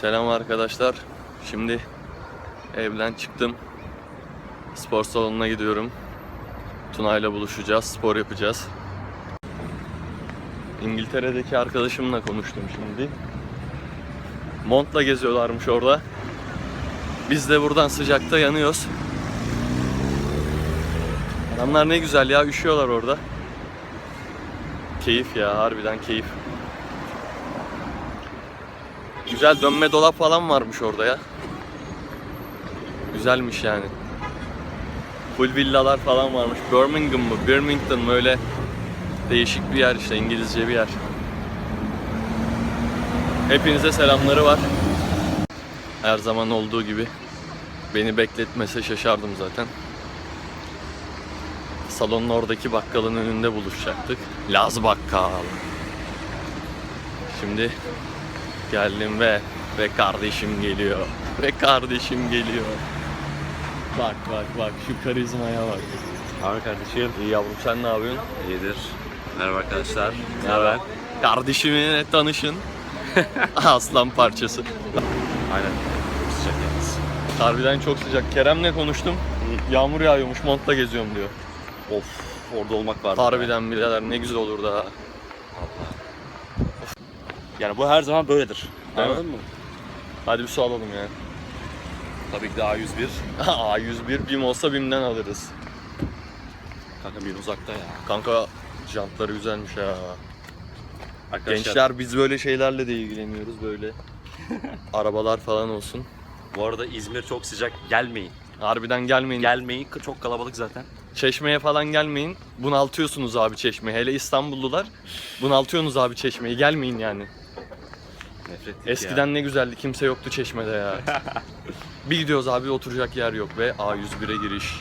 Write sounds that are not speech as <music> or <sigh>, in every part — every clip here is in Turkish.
Selam arkadaşlar. Şimdi evden çıktım. Spor salonuna gidiyorum. Tuna'yla buluşacağız, spor yapacağız. İngiltere'deki arkadaşımla konuştum şimdi. Montla geziyorlarmış orada. Biz de buradan sıcakta yanıyoruz. Adamlar ne güzel ya, üşüyorlar orada. Keyif ya, harbiden keyif. Güzel dönme dolap falan varmış orada ya. Güzelmiş yani. Full villalar falan varmış. Birmingham mı, Birmingham mı öyle değişik bir yer işte İngilizce bir yer. Hepinize selamları var. Her zaman olduğu gibi beni bekletmese şaşardım zaten. Salonun oradaki bakkalın önünde buluşacaktık. Laz Bakkal. Şimdi Geldim ve ve kardeşim geliyor. Ve kardeşim geliyor. Bak bak bak şu karizmaya bak. Abi kardeşim. İyi yavrum sen ne yapıyorsun? İyidir. Merhaba arkadaşlar. Ne haber? Kardeşimle tanışın. <laughs> Aslan parçası. Aynen. Sıcak yalnız. Harbiden çok sıcak. Kerem'le konuştum. Yağmur yağıyormuş montla geziyorum diyor. Of. Orada olmak vardı. Harbiden birader ne güzel olur da. Yani bu her zaman böyledir. Değil Anladın mı? Hadi bir su alalım ya. Tabii ki de A101. <laughs> A101 BİM olsa BİM'den alırız. Kanka bir uzakta ya. Kanka jantları güzelmiş ha. Arkadaşlar, Gençler biz böyle şeylerle de ilgileniyoruz böyle. <laughs> Arabalar falan olsun. Bu arada İzmir çok sıcak. Gelmeyin. Harbiden gelmeyin. Gelmeyin. Çok kalabalık zaten. Çeşmeye falan gelmeyin. Bunaltıyorsunuz abi çeşmeyi. Hele İstanbullular bunaltıyorsunuz abi çeşmeyi. Gelmeyin yani. Nefret ettik Eskiden ne güzeldi. Kimse yoktu çeşmede ya. <laughs> bir gidiyoruz abi oturacak yer yok ve A101'e giriş.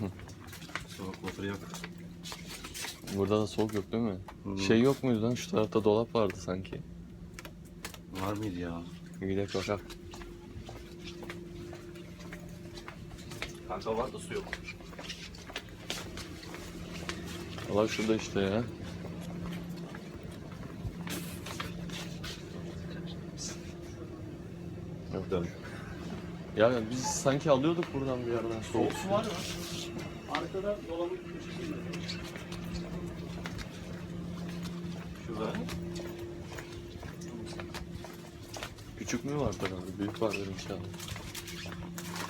ya. Soğuk motor yok. Burada da soğuk yok değil mi? Hmm. Şey yok muydu lan? Şu tarafta dolap vardı sanki. Var mıydı ya? Bir gidelim bakalım. Kanka var da su yok. Allah şurada işte ya. Yok Dön. Ya biz sanki alıyorduk buradan bir yerden soğuk. su var mı? Arkada dolabın köşesinde. Küçük mü var tabii? Büyük vardır inşallah.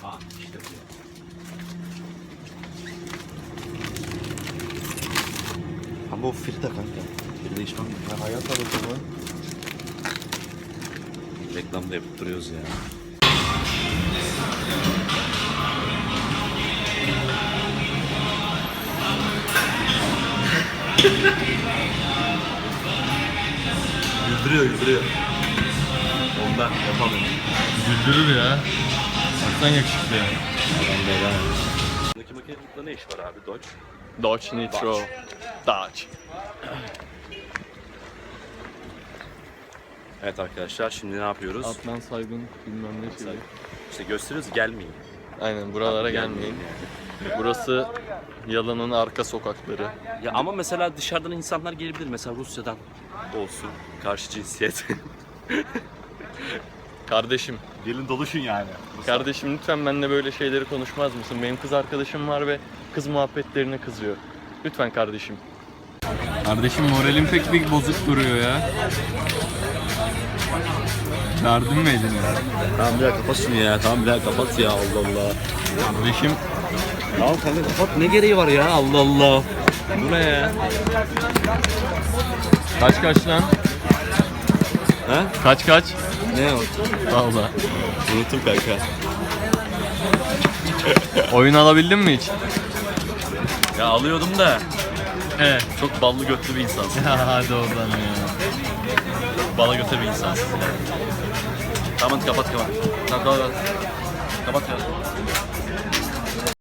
Ah işte bu. Ama o Frida kanka. Frida iş var mı? Ya hayat arası mı? Reklamda yapıp duruyoruz ya. <laughs> güldürüyor güldürüyor. Ondan yapamıyorum. Güldürür ya. Baksan yakışıklı ya. Adam beyler. Buradaki makinelikte ne iş var abi Dodge? Dodge Nitro. Dodge. Evet arkadaşlar şimdi ne yapıyoruz? Atlan saygın bilmem ne şey. İşte gösteriyoruz gelmeyin. Aynen buralara gelmeyin. Burası Yalan'ın arka sokakları. Ya ama mesela dışarıdan insanlar gelebilir. Mesela Rusya'dan olsun. Karşı cinsiyet. <laughs> Kardeşim, Gelin doluşun yani. kardeşim lütfen benimle böyle şeyleri konuşmaz mısın? Benim kız arkadaşım var ve kız muhabbetlerine kızıyor. Lütfen kardeşim. Kardeşim moralim pek bir bozuk duruyor ya. Çağırdın mı elini? Tamam bir dakika kapat şunu ya. Tamam bir dakika kapat ya Allah Allah. Kardeşim Tamam kanka kapat. Ne gereği var ya Allah Allah. Bu ne ya? kaç kaç lan? Ha? Kaç kaç? Ne o? Valla. Unuttum kanka. Oyun alabildin mi hiç? Ya alıyordum da. He. Çok ballı götlü bir insansın. <laughs> Ya hadi oradan ya. Bala göte bir insansın. Tamam kapat kapat. Tamam kapat. Kapat ya.